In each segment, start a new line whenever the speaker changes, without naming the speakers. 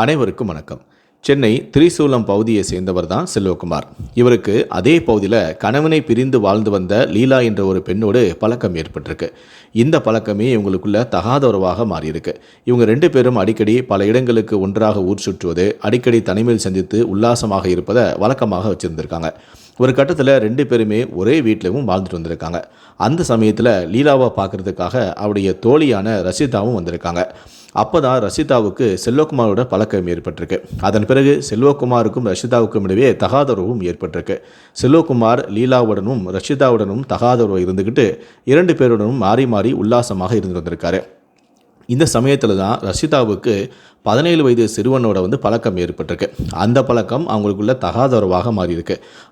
அனைவருக்கும் வணக்கம். சென்னை திரிசூலம் பகுதியை சேர்ந்தவர் தான் செல்வகுமார். இவருக்கு அதே பகுதியில் கணவனை பிரிந்து வாழ்ந்து வந்த லீலா என்ற ஒரு பெண்ணோடு பழக்கம் ஏற்பட்டிருக்கு. இந்த பழக்கமே இவங்களுக்குள்ள தகாத உறவாக மாறியிருக்கு. இவங்க ரெண்டு பேரும் அடிக்கடி பல இடங்களுக்கு ஒன்றாக ஊர் சுற்றுவது அடிக்கடி தனிமையில் சந்தித்து உல்லாசமாக இருப்பதை வழக்கமாக வச்சுருந்துருக்காங்க. ஒரு கட்டத்தில் ரெண்டு பேருமே ஒரே வீட்டிலும் வாழ்ந்துட்டு வந்திருக்காங்க. அந்த சமயத்தில் லீலாவை பார்க்கறதுக்காக அவருடைய தோழியான ரசிதாவும் வந்திருக்காங்க. அப்போ தான் ரஷிதாவுக்கு செல்வகுமாரோட பழக்கம் ஏற்பட்டிருக்கு. அதன் பிறகு செல்வகுமாருக்கும் ரஷிதாவுக்கும் இடையே தகாதரவும் ஏற்பட்டிருக்கு. செல்வகுமார் லீலாவுடனும் ரஷிதாவுடனும் தகாதரவு இருந்துக்கிட்டு இரண்டு பேருடனும் மாறி மாறி உல்லாசமாக இருந்து வந்திருக்காரு. இந்த சமயத்தில் தான் ரஷிதாவுக்கு பதினேழு வயது சிறுவனோட வந்து பழக்கம் ஏற்பட்டிருக்கு. அந்த பழக்கம் அவங்களுக்குள்ள தகாத உறவாக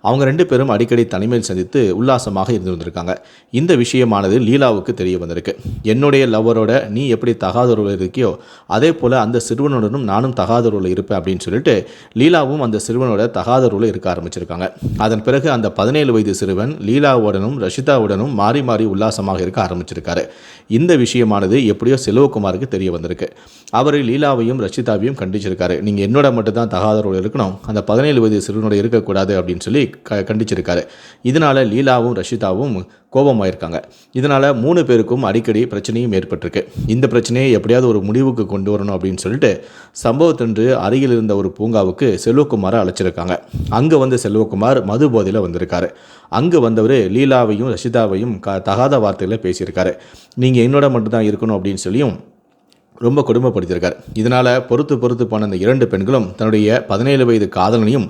அவங்க ரெண்டு பேரும் அடிக்கடி தனிமையில் சந்தித்து உல்லாசமாக இருந்து வந்திருக்காங்க. இந்த விஷயமானது லீலாவுக்கு தெரிய வந்திருக்கு. என்னுடைய லவ்வரோட நீ எப்படி தகாத உறவில் இருக்கியோ அதே போல் அந்த சிறுவனுடனும் நானும் தகாத உறவில் இருப்பேன் அப்படின்னு சொல்லிட்டு லீலாவும் அந்த சிறுவனோட தகாத உறவில் இருக்க ஆரம்பிச்சிருக்காங்க. அதன் பிறகு அந்த பதினேழு வயது சிறுவன் லீலாவுடனும் ரஷிதாவுடனும் மாறி மாறி உல்லாசமாக இருக்க ஆரம்பிச்சிருக்காரு. இந்த விஷயமானது எப்படியோ குமாருக்கு தெரிய வந்திருக்கு. அவர் லீலாவையும் ரஷிதாவையும் கண்டிச்சிருக்காரு. நீங்கள் என்னோட மட்டும் தான் தகாதரோடு இருக்கணும். அந்த பதினேழு வயது சிறுவனோட இருக்கக்கூடாது அப்படின்னு சொல்லி க கண்டிச்சிருக்காரு. இதனால் லீலாவும் ரஷிதாவும் கோபமாயிருக்காங்க. இதனால் மூணு பேருக்கும் அடிக்கடி பிரச்சனையும் ஏற்பட்டிருக்கு. இந்த பிரச்சனையை எப்படியாவது ஒரு முடிவுக்கு கொண்டு வரணும் அப்படின்னு சொல்லிட்டு சம்பவத்தன்று அருகில் இருந்த ஒரு பூங்காவுக்கு செல்வகுமாரை அழைச்சிருக்காங்க. அங்கே வந்து செல்வகுமார் மது போதையில் வந்திருக்காரு. அங்கே வந்தவர் லீலாவையும் ரஷிதாவையும் க தகாத வார்த்தையில் பேசியிருக்காரு. நீங்கள் என்னோட மட்டும்தான் இருக்கணும் அப்படின்னு சொல்லியும் ரொம்ப கொடுமைப்படுத்தியிருக்கார். இதனால் பொறுத்து பொறுத்து போன அந்த இரண்டு பெண்களும் தன்னுடைய பதினேழு வயது காதலனையும்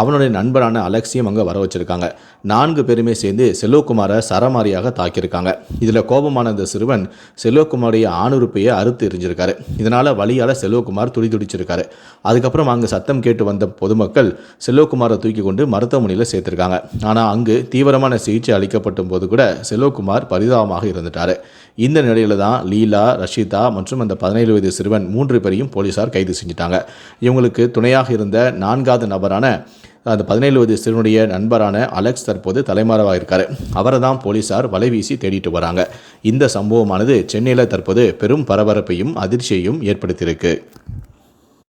அவனுடைய நண்பரான அலெக்ஸையும் அங்கே வர வச்சிருக்காங்க. நான்கு பேருமே சேர்ந்து செல்வகுமாரை சரமாரியாக தாக்கியிருக்காங்க. இதில் கோபமான இந்த சிறுவன் செல்வகுமாருடைய ஆணுறுப்பையை அறுத்து எரிஞ்சிருக்காரு இதனால் வழியால் செல்வகுமார் துடி துடிச்சிருக்காரு. அதுக்கப்புறம் அங்கே சத்தம் கேட்டு வந்த பொதுமக்கள் செல்வகுமாரை தூக்கி கொண்டு மருத்துவமனையில் சேர்த்துருக்காங்க. ஆனால் அங்கு தீவிரமான சிகிச்சை அளிக்கப்பட்ட போது கூட செல்வகுமார் பரிதாபமாக இருந்துட்டார். இந்த நிலையில் தான் லீலா ரஷிதா மற்றும் அந்த பதினேழு வயது சிறுவன் மூன்று பேரையும் போலீசார் கைது செஞ்சிட்டாங்க. இவங்களுக்கு துணையாக இருந்த நான்காவது நபரான அந்த பதினேழு வயது சிறுவனுடைய நண்பரான அலெக்ஸ் தற்போது தலைமறைவாக இருக்காரு அவரை தான் போலீசார் வலைவீசி தேடிட்டு வராங்க. இந்த சம்பவமானது சென்னையில் தற்போது பெரும் பரபரப்பையும் அதிர்ச்சியையும் ஏற்படுத்தியிருக்கு.